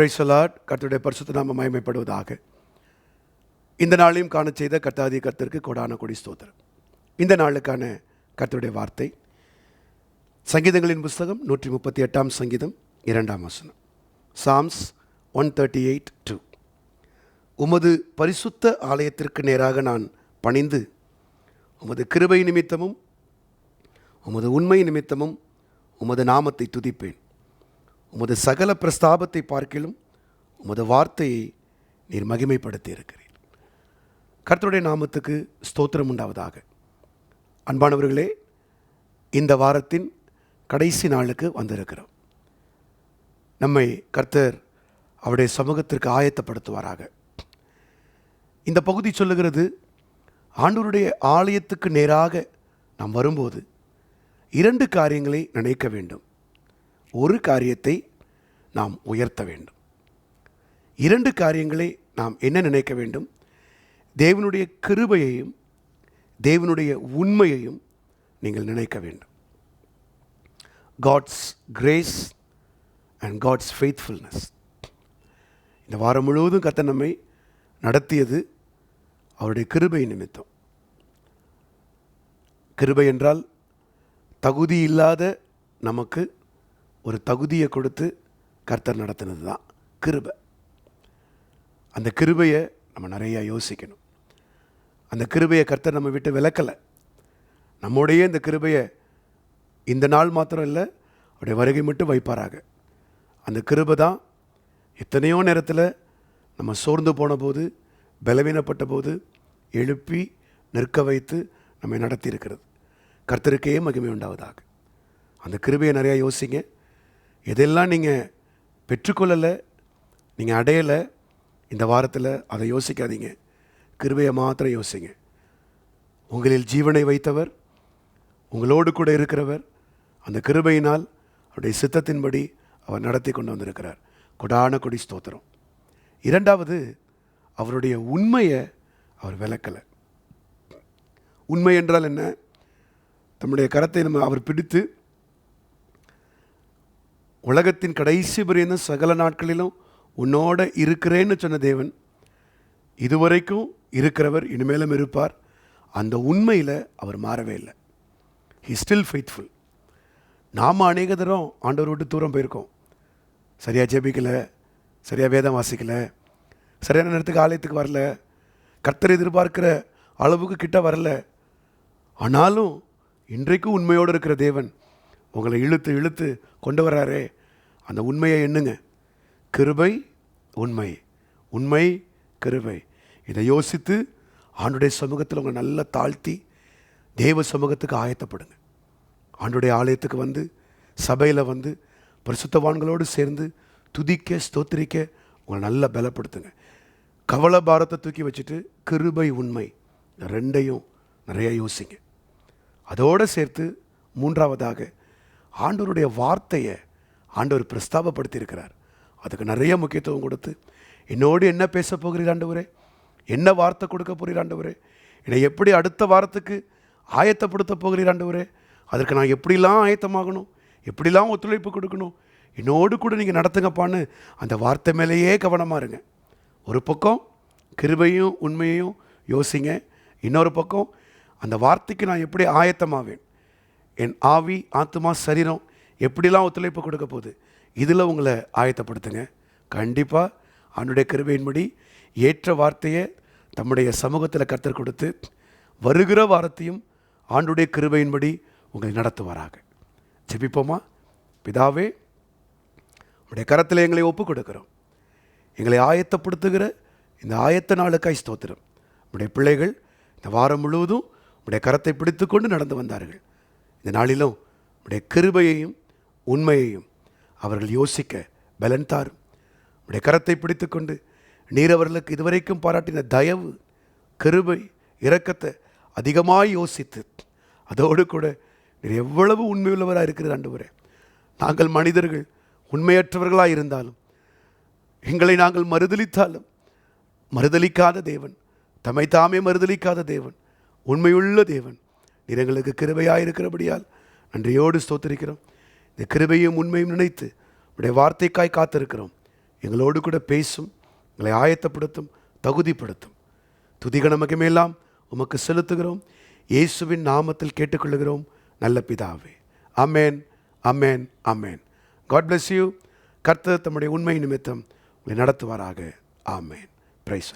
பிரைசலாட் கர்த்தருடைய பரிசுத்த நாம மயமைப்படுவதாக இந்த நாளையும் காண செய்த கர்த்தாதி கர்த்தருக்கு கொடான கொடி ஸ்தோத்திரம். இந்த நாளுக்கான கர்த்தருடைய வார்த்தை. சங்கீதங்களின் புஸ்தகம் நூற்றி முப்பத்தி எட்டாம் சங்கீதம் இரண்டாம் வசனம். Psalms one thirty eight two உமது பரிசுத்த ஆலயத்திற்கு நேராக நான் பணிந்து உமது கிருபை நிமித்தமும் உமது உண்மை நிமித்தமும் உமது நாமத்தை துதிப்பேன். உமது சகல பிரஸ்தாபத்தை பார்க்கிலும் உமது வார்த்தையை நீர் மகிமைப்படுத்தி இருக்கிறீர் கர்த்தருடைய நாமத்துக்கு ஸ்தோத்திரம் உண்டாவதாக. அன்பானவர்களே இந்த வாரத்தின் கடைசி நாளுக்கு வந்திருக்கிறோம். நம்மை கர்த்தர் அவருடைய சமூகத்திற்கு ஆயத்தப்படுத்துவாராக. இந்த பகுதி சொல்லுகிறது ஆண்டோருடைய ஆலயத்துக்கு நேராக நாம் வரும்போது இரண்டு காரியங்களை நினைக்க வேண்டும். ஒரு காரியத்தை நாம் உயர்த்த வேண்டும். இரண்டு காரியங்களை நாம் என்ன நினைக்க வேண்டும்? தேவனுடைய கிருபையையும் தேவனுடைய உண்மையையும் நீங்கள் நினைக்க வேண்டும். God's grace and God's faithfulness இந்த வாரம் முழுவதும் கத்த நம்மை நடத்தியது அவருடைய கிருபை நிமித்தம். கிருபை என்றால் தகுதி இல்லாத நமக்கு ஒரு தகுதியை கொடுத்து கர்த்தர் நடத்தினது தான் கிருபை. அந்த கிருபையை நம்ம நிறையா யோசிக்கணும். அந்த கிருபையை கர்த்தர் நம்ம விட்டு விளக்கலை நம்முடைய இந்த கிருபையை இந்த நாள் மாத்திரம் இல்லை அவருடைய வருகை மட்டும் வைப்பாராக. அந்த கிருபை தான் எத்தனையோ நேரத்தில் நம்ம சோர்ந்து போன போது பலவீனப்பட்ட போது எழுப்பி நிற்க வைத்து நம்மை நடத்தி இருக்கிறது கர்த்தருக்கே மகிமை உண்டாவதாக. அந்த கிருபையை நிறையா யோசிங்க. எதெல்லாம் நீங்கள் பெற்றுக்கொள்ளலை நீங்கள் அடையலை இந்த வாரத்தில் அதை யோசிக்காதீங்க. கிருபையை மாத்திரம் யோசிங்க. உங்களில் ஜீவனை வைத்தவர் உங்களோடு கூட இருக்கிறவர் அந்த கிருபையினால் அவருடைய சித்தத்தின்படி அவர் நடத்தி கொண்டு வந்திருக்கிறார். கொடான கொடி ஸ்தோத்திரம். இரண்டாவது அவருடைய உண்மையை அவர் விளக்கலை. உண்மை என்றால் என்ன? தம்முடைய கரத்தை நம்ம அவர் பிடித்து உலகத்தின் கடைசி பிரியந்த சகல நாட்களிலும் உன்னோட இருக்கிறேன்னு சொன்ன தேவன் இதுவரைக்கும் இருக்கிறவர் இனிமேலும் இருப்பார். அந்த உண்மையில் அவர் மாறவே இல்லை. ஹி ஸ்டில் ஃபெய்த்ஃபுல் நாம் அநேக தரம் ஆண்டவர் விட்டு தூரம் போயிருக்கோம். சரியாக ஜெபிக்கலை சரியாக வேதம் வாசிக்கலை சரியான நேரத்துக்கு ஆலயத்துக்கு வரல கர்த்தர் எதிர்பார்க்கிற அளவுக்கு கிட்ட வரல. ஆனாலும் இன்றைக்கும் உண்மையோடு இருக்கிற தேவன் உங்களை இழுத்து இழுத்து கொண்டு வர்றாரே. அந்த உண்மையை எண்ணுங்க. கிருபை உண்மை. உண்மை கிருபை. இதை யோசித்து ஆண்டுடைய சமூகத்தில் உங்களை நல்லா தாழ்த்தி தேவ சமூகத்துக்கு ஆயத்தப்படுங்க. ஆண்டுடைய ஆலயத்துக்கு வந்து சபையில் வந்து பரிசுத்தவான்களோடு சேர்ந்து துதிக்க ஸ்தோத்திரிக்க உங்களை நல்லா பலப்படுத்துங்க. கவலை பாரத்தை தூக்கி வச்சுட்டு கிருபை உண்மை ரெண்டையும் நிறைய யோசிங்க. அதோடு சேர்த்து மூன்றாவதாக ஆண்டவருடைய வார்த்தையை ஆண்டவர் பிரஸ்தாபப்படுத்தியிருக்கிறார். அதுக்கு நிறைய முக்கியத்துவம் கொடுத்து என்னோடு என்ன பேச போகிறீர் ஆண்டவரே? என்ன வார்த்தை கொடுக்க போகிறீர் ஆண்டவரே? என்னை எப்படி அடுத்த வாரத்துக்கு ஆயத்தப்படுத்த போகிறீர் ஆண்டவரே? அதற்கு நான் எப்படிலாம் ஆயத்தமாகணும்? எப்படிலாம் ஒத்துழைப்பு கொடுக்கணும்? என்னோடு கூட நீங்கள் நடத்துங்கப்பான்னு அந்த வார்த்தை மேலேயே கவனமாக இருங்க. ஒரு பக்கம் கிருபையும் உண்மையையும் யோசிங்க. இன்னொரு பக்கம் அந்த வார்த்தைக்கு நான் எப்படி ஆயத்தமாவேன்? என் ஆவி ஆத்மா சரீரம் எப்படிலாம் ஒத்துழைப்பு கொடுக்க போகுது? இதில் உங்களை ஆயத்தப்படுத்துங்க. கண்டிப்பாக அவனுடைய கிருபையின்படி ஏற்ற வார்த்தையை தம்முடைய சமூகத்தில் கற்றுக் கொடுத்து வருகிற வாரத்தையும் ஆண்டுடைய கிருபையின்படி உங்களை நடத்துவாராக. ஜெபிப்போமா? பிதாவே உடைய கரத்தில் எங்களை ஒப்புக் கொடுக்கிறோம் எங்களை ஆயத்தப்படுத்துகிற இந்த ஆயத்த நாளுக்காய் ஸ்தோத்திரம். உடைய பிள்ளைகள் இந்த வாரம் முழுவதும் உடைய கரத்தை பிடித்து கொண்டு நடந்து வந்தார்கள். இந்த நாளிலும் உடைய கிருபையையும் உண்மையையும் அவர்கள் யோசிக்க பலன் தாரும். உடைய கரத்தை பிடித்துக்கொண்டு நீர் அவர்களுக்கு இதுவரைக்கும் பாராட்டின தயவு கிருபை இரக்கத்தை அதிகமாக யோசித்து அதோடு கூட நீர் எவ்வளவு உண்மையுள்ளவராக இருக்கிறது ஆண்டவரே. நாங்கள் மனிதர்கள் உண்மையற்றவர்களாக இருந்தாலும் எங்களை நாங்கள் மறுதளித்தாலும் மறுதளிக்காத தேவன் தம்மை தாமே மறுதளிக்காத தேவன் உண்மையுள்ள தேவன் நீர் எங்களுக்கு கிருபையாக இருக்கிறபடியால் நன்றியோடு ஸ்தோத்திருக்கிறோம். இந்த கிருபையும் உண்மையும் நினைத்து உடைய வார்த்தைக்காய் காத்திருக்கிறோம். எங்களோடு கூட பேசும் எங்களை ஆயத்தப்படுத்தும் தகுதிப்படுத்தும். துதிகன உமக்கு செலுத்துகிறோம். இயேசுவின் நாமத்தில் கேட்டுக்கொள்கிறோம் நல்ல பிதாவே. Amen amen amen God bless you கர்த்தர் தம்முடைய உண்மை நிமித்தம் உங்களை நடத்துவாராக. ஆமேன். பிரைஸ்